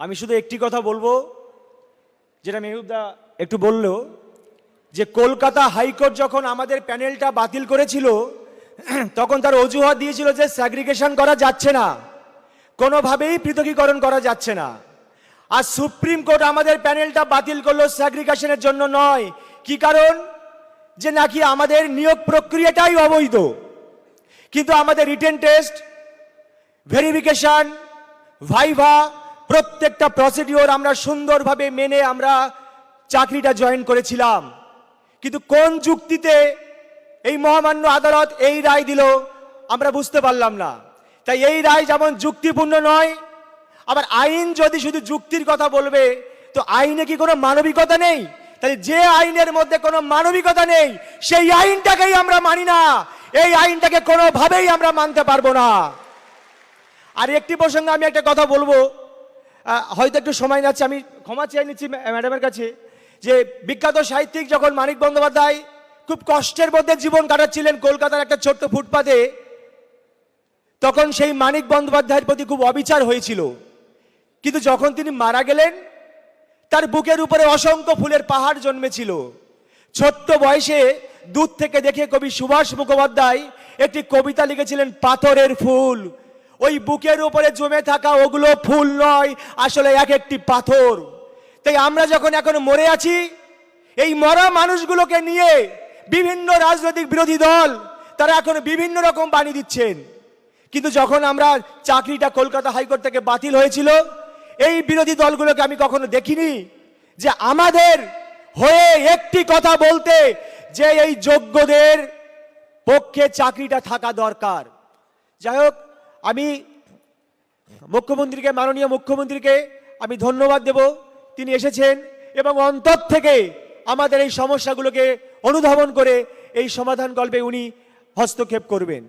আমি শুধু একটি কথা বলব, যেটা মেহবুবদা একটু বলল, যে কলকাতা হাইকোর্ট যখন আমাদের প্যানেলটা বাতিল করেছিল, তখন তার অজুহাত দিয়েছিল যে স্যাগ্রিগেশন করা যাচ্ছে না। কোনোভাবেই পৃথকীকরণ করা যাচ্ছে না। আর সুপ্রিম কোর্ট আমাদের প্যানেলটা বাতিল করল স্যাগ্রিগেশনের জন্য নয়। কি কারণ? যে নাকি আমাদের নিয়োগ প্রক্রিয়াটাই অবৈধ। কিন্তু আমাদের রিটেন টেস্ট ভেরিফিকেশন ভাইভা প্রত্যেকটা প্রসিডিওর আমরা সুন্দরভাবে মেনে আমরা চাকরিটা জয়েন করেছিলাম। কিন্তু কোন যুক্তিতে এই মহামান্য আদালত এই রায় দিল, আমরা বুঝতে পারলাম না। তাই এই রায় যেমন যুক্তিপূর্ণ নয়, আবার আইন যদি শুধু যুক্তির কথা বলবে, তো আইনে কি কোনো মানবিকতা নেই? তাই যে আইনের মধ্যে কোনো মানবিকতা নেই, সেই আইনটাকেই আমরা মানি না। এই আইনটাকে কোনোভাবেই আমরা মানতে পারব না। আর একটি প্রসঙ্গে আমি একটা কথা বলব। হয়তো একটু সময় যাচ্ছে আমি ক্ষমা চেয়ে নিচ্ছি ম্যাডামের কাছে যে বিখ্যাত সাহিত্যিক যখন মানিক বন্দ্যোপাধ্যায় খুব কষ্টের মধ্যে জীবন কাটাচ্ছিলেন কলকাতার একটা ছোট্ট ফুটপাতে, তখন সেই মানিক বন্দ্যোপাধ্যায়ের প্রতি খুব অবিচার হয়েছিল। কিন্তু যখন তিনি মারা গেলেন, তার বুকের উপরে অসংখ্য ফুলের পাহাড় জন্মেছিল। ছোট্ট বয়সে দূর থেকে দেখে কবি সুভাষ মুখোপাধ্যায় একটি কবিতা লিখেছিলেন, পাথরের ফুল ওই বুকের উপরে জমে থাকা ওগুলো ফুল নয়, আসলে এক একটি পাথর। তাই আমরা যখন এখন মরে আছি, এই মরা মানুষগুলোকে নিয়ে বিভিন্ন রাজনৈতিক বিরোধী দল, তারা এখন বিভিন্ন রকম বাণী দিচ্ছেন। কিন্তু যখন আমরা চাকরিটা কলকাতা হাইকোর্ট থেকে বাতিল হয়েছিল, এই বিরোধী দলগুলোকে আমি কখনো দেখিনি যে আমাদের হয়ে একটি কথা বলতে যে এই যোগ্যদের পক্ষে চাকরিটা থাকা দরকার। যাই হোক আমি মুখ্যমন্ত্রীকে, মাননীয় মুখ্যমন্ত্রীকে আমি ধন্যবাদ দেব। তিনি এসেছেন এবং অন্তর থেকে আমাদের এই সমস্যাগুলোকে অনুধাবন করে এই সমাধান গল্পে উনি হস্তক্ষেপ করবেন।